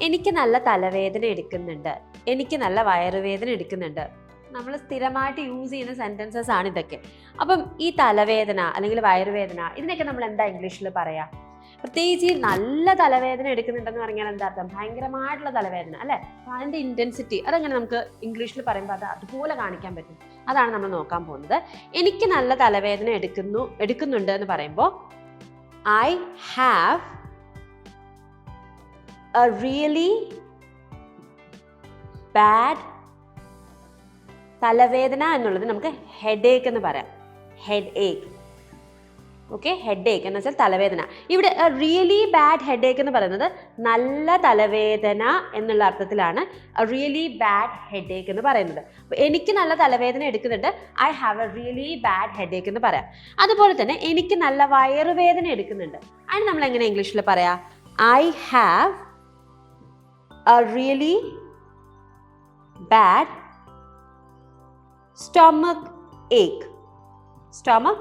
എനിക്ക് നല്ല തലവേദന എടുക്കുന്നുണ്ട്. എനിക്ക് നല്ല വയറുവേദന എടുക്കുന്നുണ്ട്. നമ്മൾ സ്ഥിരമായിട്ട് യൂസ് ചെയ്യുന്ന സെന്റൻസസ് ആണ് ഇതൊക്കെ. അപ്പം ഈ തലവേദന അല്ലെങ്കിൽ വയറുവേദന ഇതിനൊക്കെ നമ്മൾ എന്താ ഇംഗ്ലീഷിൽ പറയാ? പ്രത്യേകിച്ച് ഈ നല്ല തലവേദന എടുക്കുന്നുണ്ടെന്ന് പറഞ്ഞാൽ എന്താ അർത്ഥം? ഭയങ്കരമായിട്ടുള്ള തലവേദന അല്ലെ? അതിന്റെ ഇന്റൻസിറ്റി അതങ്ങനെ നമുക്ക് ഇംഗ്ലീഷിൽ പറയുമ്പോൾ അത് അതുപോലെ കാണിക്കാൻ പറ്റും. അതാണ് നമ്മൾ നോക്കാൻ പോകുന്നത്. എനിക്ക് നല്ല തലവേദന എടുക്കുന്നു എടുക്കുന്നുണ്ട് എന്ന് പറയുമ്പോൾ I have a really bad തലവേദന എന്നുള്ളത് നമുക്ക് ഹെഡ് ഏക്ക് എന്ന് പറയാം. Headache okay headache എന്ന് വെച്ചാൽ തലവേദന. ഇവിടെ റിയലി ബാഡ് ഹെഡ് ഏക്ക് എന്ന് പറയുന്നത് നല്ല തലവേദന എന്നുള്ള അർത്ഥത്തിലാണ് റിയലി ബാഡ് ഹെഡ് ഏക്ക് എന്ന് പറയുന്നത്. എനിക്ക് നല്ല തലവേദന എടുക്കുന്നുണ്ട്. I have a really bad headache എന്ന് പറയാം. അതുപോലെ തന്നെ എനിക്ക് നല്ല വയറുവേദന എടുക്കുന്നുണ്ട്. അതിന് നമ്മൾ എങ്ങനെ ഇംഗ്ലീഷിൽ പറയാം? I have a really bad stomach ache. Stomach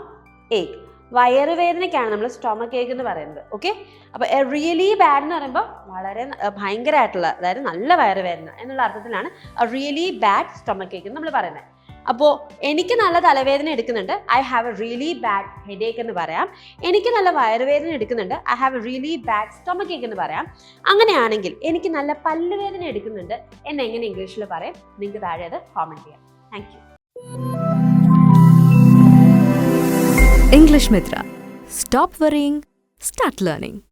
ache. വയറുവേദനയ്ക്കാണ് നമ്മൾ സ്റ്റൊമക്ക് ഏക്ക് എന്ന് പറയുന്നത് ഓക്കെ അപ്പോൾ റിയലി ബാഡ് എന്ന് പറയുമ്പോൾ വളരെ ഭയങ്കരമായിട്ടുള്ള അതായത് നല്ല വയറുവേദന എന്നുള്ള അർത്ഥത്തിലാണ് റിയലി ബാഡ് സ്റ്റൊമക്ക് ഏക്ക് നമ്മൾ പറയുന്നത് അപ്പോൾ എനിക്ക് നല്ല തലവേദന എടുക്കുന്നുണ്ട്. I have a really bad headache എന്ന് പറയാം. എനിക്ക് നല്ല വയറുവേദന എടുക്കുന്നുണ്ട്. I have a really bad stomach ache എന്ന് പറയാം. അങ്ങനെയാണെങ്കിൽ എനിക്ക് നല്ല പല്ലുവേദന എടുക്കുന്നുണ്ട് എന്ന് എങ്ങനെ ഇംഗ്ലീഷിൽ പറയും? നിങ്ങൾക്ക് താഴെ അത് കോമെന്റ് ചെയ്യാം. Thank you English Mitra. Stop worrying, start learning.